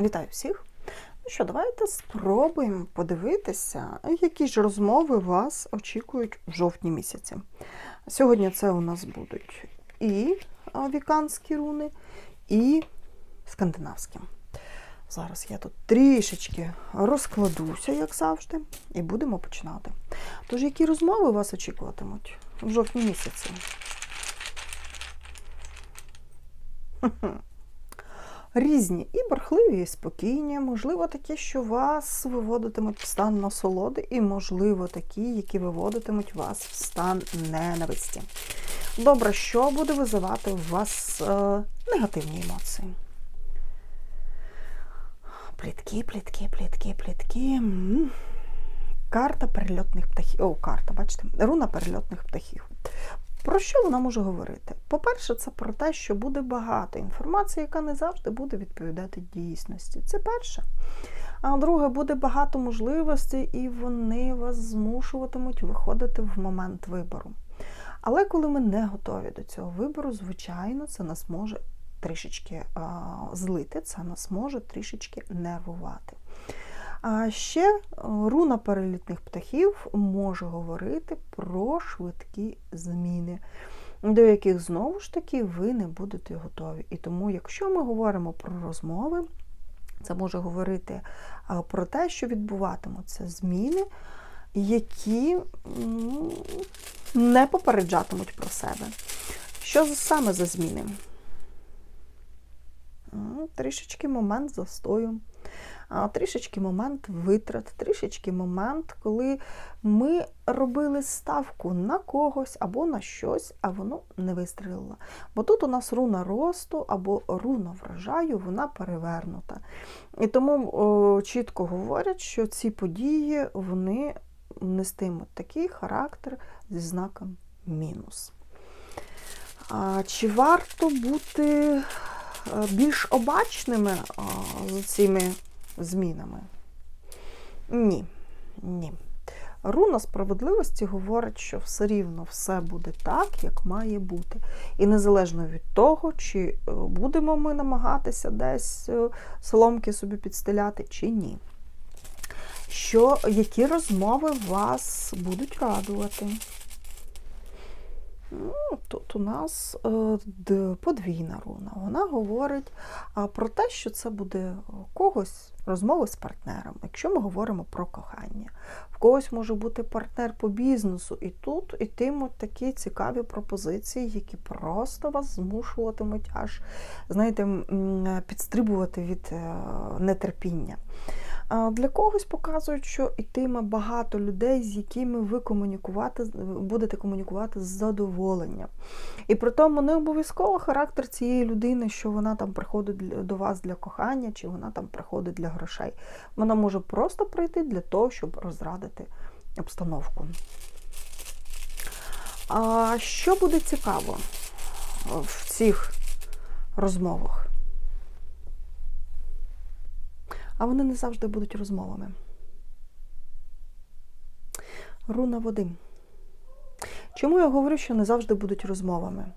Вітаю всіх! Ну що, давайте спробуємо подивитися, які ж розмови вас очікують в жовтні місяці. Сьогодні це у нас будуть і віканські руни, і скандинавські. Зараз я тут трішечки розкладуся, як завжди, і будемо починати. Тож, які розмови вас очікуватимуть в жовтні місяці? Різні і бархливі, і спокійні, можливо, такі, що вас виводитимуть в стан насолоди, і, можливо, такі, які виводитимуть вас в стан ненависті. Добре, що буде визивати у вас е, негативні емоції? Плітки, плітки, плітки, плітки. Карта перельотних птахів. О, карта, бачите, руна перельотних птахів. Про що вона може говорити? По-перше, це про те, що буде багато інформації, яка не завжди буде відповідати дійсності. Це перше. А друге, буде багато можливостей, і вони вас змушуватимуть виходити в момент вибору. Але коли ми не готові до цього вибору, звичайно, це нас може трішечки а, злити, це нас може трішечки нервувати. А ще руна перелітних птахів може говорити про швидкі зміни, до яких знову ж таки ви не будете готові. І тому, якщо ми говоримо про розмови, це може говорити про те, що відбуватимуться зміни, які не попереджатимуть про себе. Що саме за зміни? Трішечки момент застою трішечки момент витрат, трішечки момент, коли ми робили ставку на когось або на щось, а воно не вистрілило. Бо тут у нас руна росту або руна врожаю, вона перевернута. І тому о, чітко говорять, що ці події вони нестимуть такий характер зі знаком мінус. А, Чи варто бути більш обачними з цими змінами? Ні. Ні. Руна справедливості говорить, що все рівно все буде так, як має бути. І незалежно від того, чи е, будемо ми намагатися десь е, соломки собі підстеляти, чи ні. Що, Які розмови вас будуть радувати? Ну, тут у нас е, подвійна руна. Вона говорить про те, що це буде когось розмови з партнером, якщо ми говоримо про кохання. В когось може бути партнер по бізнесу, і тут йтимуть такі цікаві пропозиції, які просто вас змушуватимуть аж, знаєте, підстрибувати від е, нетерпіння. Для когось показують, що йтиме багато людей, з якими ви комунікувати, будете комунікувати з задоволенням. І при тому не обов'язково характер цієї людини, що вона там приходить до вас для кохання, чи вона там приходить для грошей. Вона може просто прийти для того, щоб розрадити обстановку. А що буде цікаво в цих розмовах? А вони не завжди будуть розмовами. Руна води. Чому я говорю, що не завжди будуть розмовами?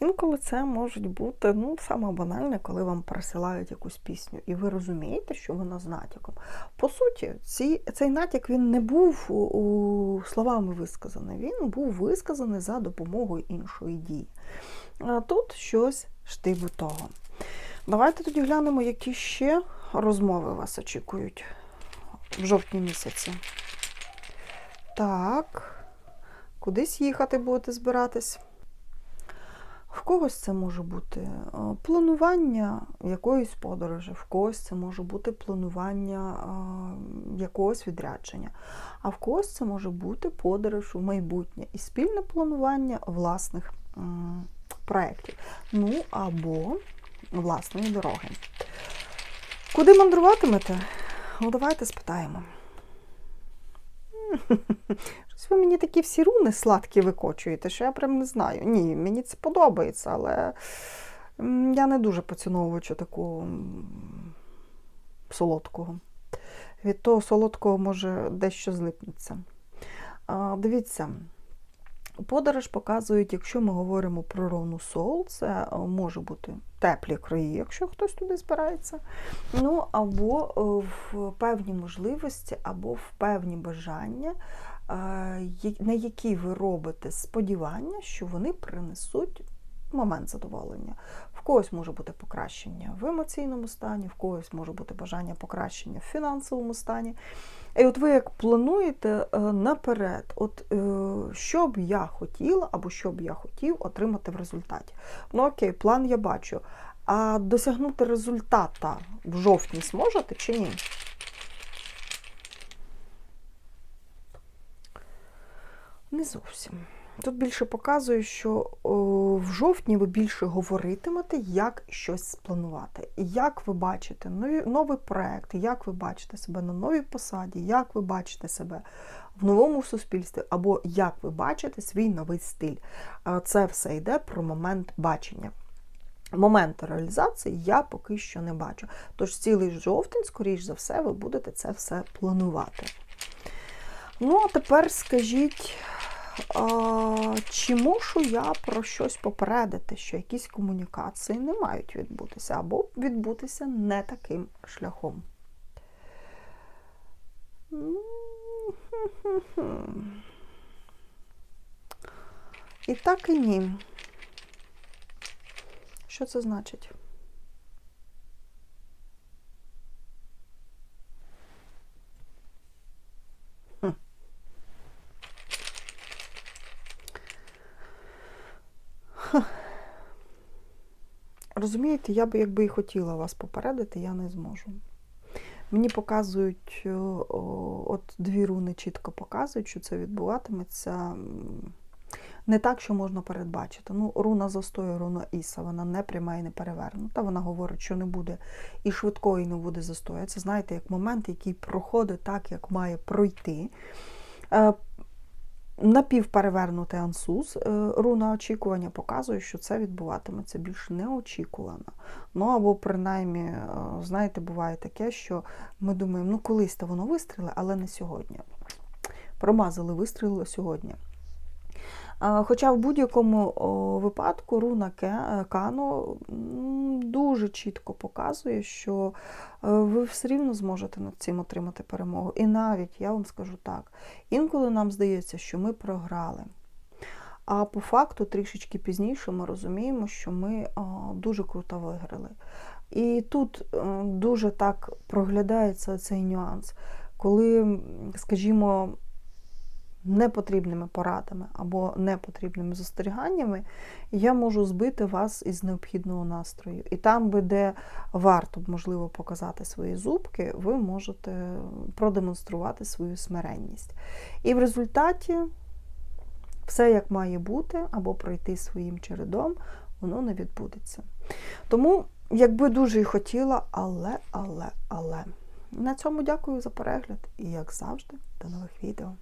Інколи це можуть бути ну, саме банальне, коли вам присилають якусь пісню, і ви розумієте, що вона з натяком. По суті, ці, цей натяк він не був у, у словами висказаний, він був висказаний за допомогою іншої дії. А тут щось штибу того. Давайте тоді глянемо, які ще розмови вас очікують в жовтні місяці. Так, кудись їхати будете збиратись. В когось це може бути е, планування якоїсь подорожі, в когось це може бути планування е, якогось відрядження, а в когось це може бути подорож у майбутнє і спільне планування власних проєктів. Ну або власної дороги. Куди мандруватимете? Ну, давайте спитаємо. Щось ви мені такі всі руни сладкі викочуєте, що я прям не знаю. Ні, мені це подобається, але я не дуже поціновувачу такого солодкого. Від того солодкого може дещо злипнеться. Дивіться, Подорож показують, якщо ми говоримо про ровну сол, це е, може бути теплі краї, якщо хтось туди збирається. Ну, або е, в певні можливості, або в певні бажання, е, на які ви робите сподівання, що вони принесуть момент задоволення. Когось може бути покращення в емоційному стані, в когось може бути бажання покращення в фінансовому стані. І от ви як плануєте е, наперед, от е, що б я хотіла або що б я хотів отримати в результаті. Ну окей, план я бачу. А досягнути результата в жовтні зможете чи ні? Не зовсім. Тут більше показує, що в жовтні ви більше говоритимете, як щось спланувати. Як ви бачите нові, новий проект, як ви бачите себе на новій посаді, як ви бачите себе в новому суспільстві, або як ви бачите свій новий стиль. Це все йде про момент бачення. Моменту реалізації я поки що не бачу. Тож цілий жовтень, скоріш за все, ви будете це все планувати. Ну, а тепер скажіть, чи можу я про щось попередити, що якісь комунікації не мають відбутися, або відбутися не таким шляхом? І так і ні. Що це значить? Розумієте, я би якби і хотіла вас попередити, я не зможу. Мені показують, о, от дві руни чітко показують, що це відбуватиметься не так, що можна передбачити. Ну, руна застою, руна Іса, вона не пряма і не перевернута. Вона говорить, що не буде і швидкої не буде застою. Це знаєте, як момент, який проходить так, як має пройти. Напівперевернутий ансус, е, руна очікування показує, що це відбуватиметься більш неочікувано. Ну або принаймні, е, знаєте, буває таке, що ми думаємо, ну колись то воно вистріле, але не сьогодні. Промазали, вистрілило сьогодні. Хоча в будь-якому випадку руна Ке- Кано дуже чітко показує, що е, ви все рівно зможете над цим отримати перемогу. І навіть, я вам скажу так, інколи нам здається, що ми програли. А по факту, трішечки пізніше, ми розуміємо, що ми дуже круто виграли. І тут е, дуже так проглядається цей нюанс, коли, скажімо, непотрібними порадами або непотрібними застеріганнями, я можу збити вас із необхідного настрою. І там, би, де варто можливо, показати свої зубки, ви можете продемонструвати свою смиренність. І в результаті все як має бути, або пройти своїм чередом, воно не відбудеться. Тому, якби дуже і хотіла, але, але, але. На цьому дякую за перегляд і, як завжди, до нових відео.